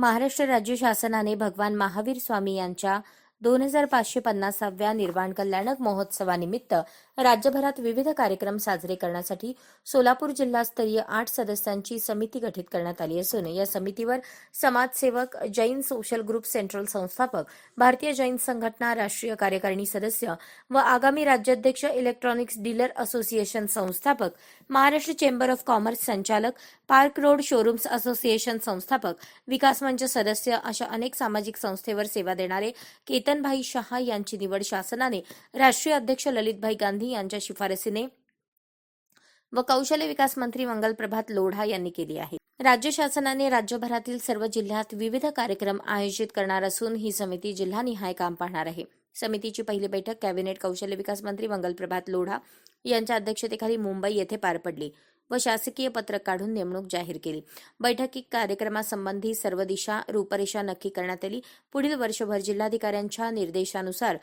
महाराष्ट्र राज्य शासनाने भगवान महावीर स्वामी यांच्या दोन हजार पाचशे पन्नासाव्या निर्वाण कल्याणक महोत्सवानिमित्त राज्यभरात विविध कार्यक्रम साजरे करण्यासाठी सोलापूर जिल्हास्तरीय आठ सदस्यांची समिती गठीत करण्यात आली असून या समितीवर समाजसेवक जैन सोशल ग्रुप सेंट्रल संस्थापक भारतीय जैन संघटना राष्ट्रीय कार्यकारिणी सदस्य व आगामी राज्याध्यक्ष इलेक्ट्रॉनिक्स डीलर असोसिएशन संस्थापक महाराष्ट्र चेंबर ऑफ कॉमर्स संचालक पार्क रोड शोरूम्स असोसिएशन संस्थापक विकास मंच सदस्य अशा अनेक सामाजिक संस्थेवर सेवा देणारे केतनभाई शहा यांची निवड शासनाने राष्ट्रीय अध्यक्ष ललितभाई गांधी यांच्या शिफारसीने व कौशल्य विकास मंत्री मंगल प्रभात लोढा यांनी केली आहे. राज्य शासनाने राज्यभरातील सर्व जिल्ह्यात विविध कार्यक्रम आयोजित करणार असून ही समिती जिल्हानिहाय काम पाहणार आहे. समितीची पहिली बैठक कॅबिनेट कौशल्य विकास मंत्री मंगल प्रभात लोढा यांच्या अध्यक्षतेखाली मुंबई येथे पार पडली. व शासकीय पत्रक काढून नेमणूक जाहीर केली. बैठकीत कार्यक्रमासंबंधी सर्व दिशा रूपरेषा नक्की करण्यात आली. पुढील वर्षभर जिल्हाधिकाऱ्यांच्या निर्देशानुसार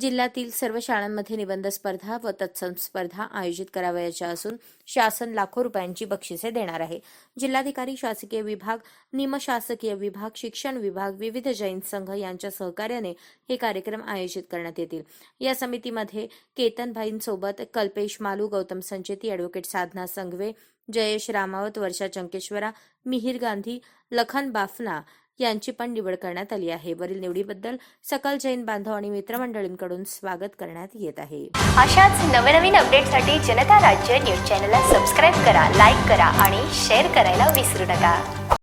जिल्ह्यातील सर्व शाळांमध्ये निबंध स्पर्धा व तत्सम स्पर्धा आयोजित करावयाच्या असून शासन लाखो रुपयांची बक्षिसे देणार आहे. जिल्हाधिकारी शासकीय विभाग निमशासकीय विभाग शिक्षण विभाग विविध जैन संघ यांच्या सहकार्याने हे कार्यक्रम आयोजित करण्यात येतील. या समितीमध्ये केतनभाईंसोबत कल्पेश मालू गौतम संचेती अॅडव्होकेट साधना संघवे जयेश रामावत वर्षा चंकेश्वरा मिहिर गांधी लखन बाफना यांची पण निवड करण्यात आली आहे. वरील निवडीबद्दल सकल जैन बांधव आणि मित्रमंडळींकडून स्वागत करण्यात येत आहे. अशाच नवनवीन अपडेटसाठी जनता राज्य न्यूज चॅनलला सबस्क्राईब करा लाईक करा आणि शेअर करायला विसरू नका.